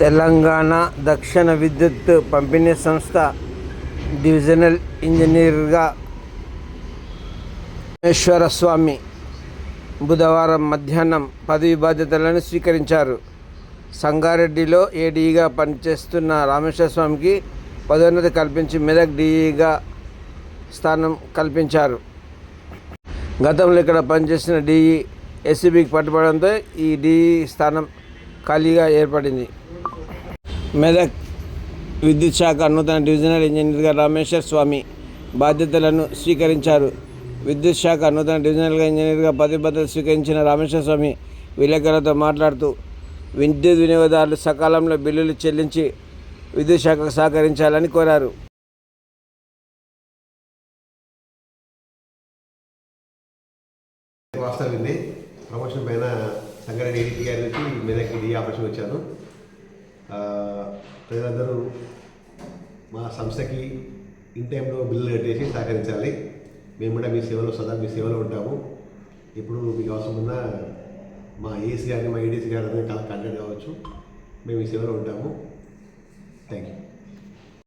తెలంగాణ దక్షిణ విద్యుత్ పంపిణీ సంస్థ డివిజనల్ ఇంజనీర్గా రామేశ్వర స్వామి బుధవారం మధ్యాహ్నం పదవి బాధ్యతలను స్వీకరించారు. సంగారెడ్డిలో ఏడీగా పనిచేస్తున్న రామేశ్వర స్వామికి పదోన్నతి కల్పించి మెదక్ డిఈగా స్థానం కల్పించారు. గతంలో ఇక్కడ పనిచేసిన డిఈ ఎస్సీబీకి పట్టుబడంతో ఈ డిఈ స్థానం ఖాళీగా ఏర్పడింది. మెదక్ విద్యుత్ శాఖ నూతన డివిజనల్ ఇంజనీర్గా రామేశ్వర స్వామి బాధ్యతలను స్వీకరించారు. విద్యుత్ శాఖ నూతన డివిజనల్ ఇంజనీర్గా పదవి స్వీకరించిన రామేశ్వర స్వామి విలేకరులతో మాట్లాడుతూ విద్యుత్ వినియోగదారులు సకాలంలో బిల్లులు చెల్లించి విద్యుత్ శాఖకు సహకరించాలని కోరారు. వాస్తవండి ప్రమోషన్ పైన సంగారెడ్డి ఏడీటీ గారి నుంచి మెదక్ ఇది ఆపరేషన్ వచ్చాను ప్రజలందరూ మా సంస్థకి ఇన్ టైంలో బిల్లు కట్టేసి సహకరించాలి. మేము కూడా మీ సేవలో సదా మీ సేవలో ఉంటాము. ఇప్పుడు మీకు అవసరం ఉన్న మా ఏసీ కానీ మా ఏడీసీ కానీ కాంటాక్ట్ కావచ్చు. మేము మీ సేవలో ఉంటాము. Thank you